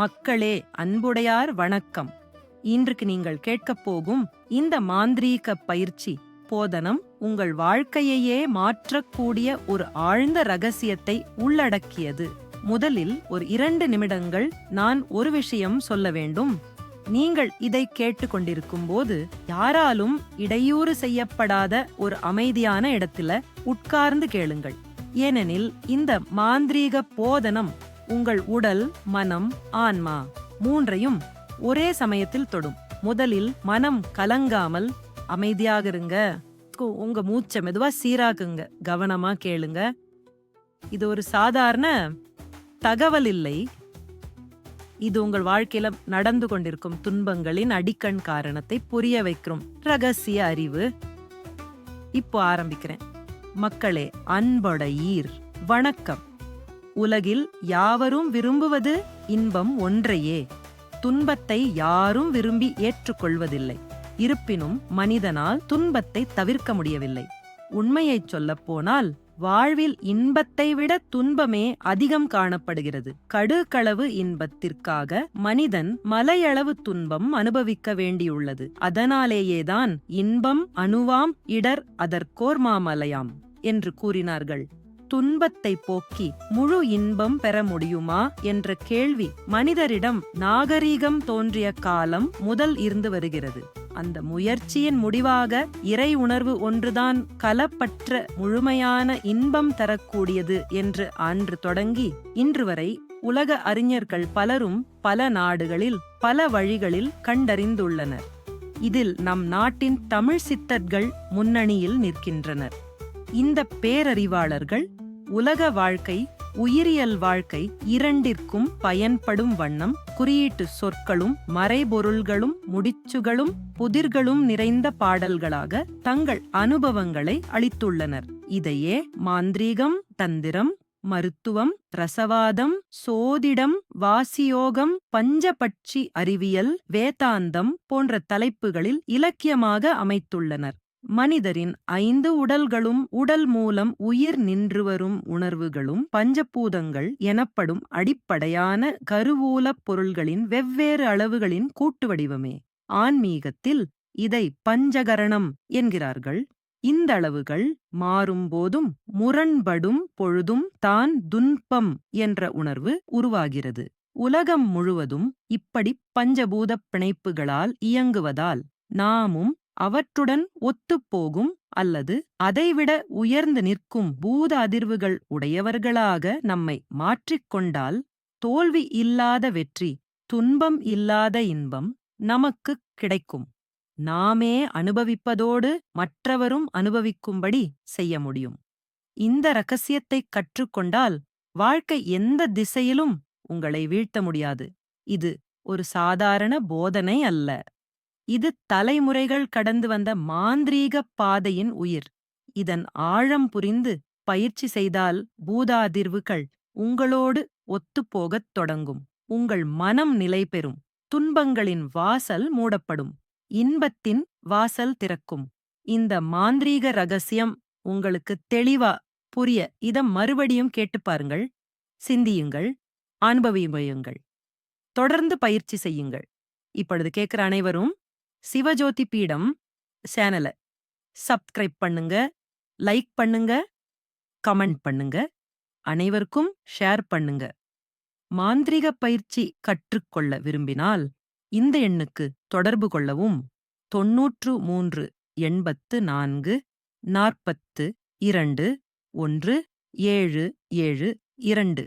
மக்களே அன்புடையார் வணக்கம். இன்றுக்கு நீங்கள் கேட்கப் போகும் இந்த மாந்திரீக பயிற்சி போதனம் உங்கள் வாழ்க்கையையே மாற்றக்கூடிய ஒரு ஆழ்ந்த ரகசியத்தை உள்ளடக்கியது. முதலில் ஒரு இரண்டு நிமிடங்கள் நான் ஒரு விஷயம் சொல்ல வேண்டும். நீங்கள் இதை கேட்டுக்கொண்டிருக்கும் போது யாராலும் இடையூறு செய்யப்படாத ஒரு அமைதியான இடத்துல உட்கார்ந்து கேளுங்கள். ஏனெனில் இந்த மாந்திரீக போதனம் உங்கள் உடல் மனம் ஆன்மா மூன்றையும் ஒரே சமயத்தில் தொடும். முதலில் மனம் கலங்காமல் அமைதியாக இருங்க. உங்க மூச்சை மெதுவா சீராக்குங்க. கவனமா கேளுங்க. இது ஒரு சாதாரண தகவல் இல்லை. இது உங்கள் வாழ்க்கையில நடந்து கொண்டிருக்கும் துன்பங்களின் அடிக்கண் காரணத்தை புரிய வைக்கிறோம் ரகசிய அறிவு. இப்போ ஆரம்பிக்கிறேன். மக்களே அன்போட ஈர் வணக்கம். உலகில் யாவரும் விரும்புவது இன்பம் ஒன்றையே. துன்பத்தை யாரும் விரும்பி ஏற்றுக்கொள்வதில்லை. இருப்பினும் மனிதனால் துன்பத்தை தவிர்க்க முடியவில்லை. உண்மையைச் சொல்லப்போனால் வாழ்வில் இன்பத்தை விட துன்பமே அதிகம் காணப்படுகிறது. கடுகளவு இன்பத்திற்காக மனிதன் மலையளவு துன்பம் அனுபவிக்க வேண்டியுள்ளது. அதனாலேயேதான் இன்பம் அணுவாம் இடர் அதற்கோர்மாமலையாம் என்று கூறினார்கள். துன்பத்தை போக்கி முழு இன்பம் பெற முடியுமா என்ற கேள்வி மனிதரிடம் நாகரீகம் தோன்றிய காலம் முதல் இருந்து வருகிறது. அந்த முயற்சியின் முடிவாக இறை உணர்வு ஒன்றுதான் கலப்பற்ற முழுமையான இன்பம் தரக்கூடியது என்று அன்று தொடங்கி இன்று வரை உலக அறிஞர்கள் பலரும் பல நாடுகளில் பல வழிகளில் கண்டறிந்துள்ளனர். இதில் நம் நாட்டின் தமிழ் சித்தர்கள் முன்னணியில் நிற்கின்றனர். இந்த பேரறிவாளர்கள் உலக வாழ்க்கை உயிரியல் வாழ்க்கை இரண்டிற்கும் பயன்படும் வண்ணம் குறியீட்டு சொற்களும் மறைபொருள்களும் முடிச்சுகளும் புதிர்களும் நிறைந்த பாடல்களாக தங்கள் அனுபவங்களை அளித்துள்ளனர். இதையே மாந்திரீகம் தந்திரம் மருத்துவம் ரசவாதம் சோதிடம் வாசியோகம் பஞ்சபட்சி அறிவியல் வேதாந்தம் போன்ற தலைப்புகளில் இலக்கியமாக அமைத்துள்ளனர். மனிதரின் ஐந்து உடல்களும் உடல் மூலம் உயிர் நின்று வரும் உணர்வுகளும் பஞ்சபூதங்கள் எனப்படும் அடிப்படையான கருவூலப் பொருள்களின் வெவ்வேறு அளவுகளின் கூட்டு வடிவமே. ஆன்மீகத்தில் இதை பஞ்சகரணம் என்கிறார்கள். இந்த அளவுகள் மாறும்போதும் முரண்படும் பொழுதும் தான் துன்பம் என்ற உணர்வு உருவாகிறது. உலகம் முழுவதும் இப்படி பஞ்சபூதப் பிணைப்புகளால் இயங்குவதால் நாமும் அவற்றுடன் ஒத்துப்போகும் அல்லது அதைவிட உயர்ந்து நிற்கும் பூத அதிர்வுகள் உடையவர்களாக நம்மை மாற்றிக்கொண்டால் தோல்வி இல்லாத வெற்றி துன்பம் இல்லாத இன்பம் நமக்கு கிடைக்கும். நாமே அனுபவிப்பதோடு மற்றவரும் அனுபவிக்கும்படி செய்ய முடியும். இந்த ரகசியத்தைக் கற்றுக்கொண்டால் வாழ்க்கை எந்த திசையிலும் உங்களை வீழ்த்த முடியாது. இது ஒரு சாதாரண போதனை அல்ல. இது தலைமுறைகள் கடந்து வந்த மாந்திரீக பாதையின் உயிர். இதன் ஆழம் புரிந்து பயிற்சி செய்தால் பூதாதிர்வுகள் உங்களோடு ஒத்துப்போகத் தொடங்கும். உங்கள் மனம் நிலை பெறும். துன்பங்களின் வாசல் மூடப்படும். இன்பத்தின் வாசல் திறக்கும். இந்த மாந்திரீக ரகசியம் உங்களுக்கு தெளிவா புரிய இத மறுபடியும் கேட்டுப் பாருங்கள். சிந்தியுங்கள். அனுபவியுங்கள். தொடர்ந்து பயிற்சி செய்யுங்கள். இப்பொழுது கேட்கிற அனைவரும் சிவஜோதி பீடம் சேனலை. சப்ஸ்கிரைப் பண்ணுங்க லைக் பண்ணுங்க கமெண்ட் பண்ணுங்க. அனைவருக்கும் ஷேர் பண்ணுங்க. மாந்திரிக பயிற்சி கற்றுக்கொள்ள விரும்பினால் இந்த எண்ணுக்கு தொடர்பு கொள்ளவும். தொன்னூற்று மூன்று எண்பத்து நான்கு நாற்பத்து இரண்டு ஒன்று ஏழு ஏழு இரண்டு.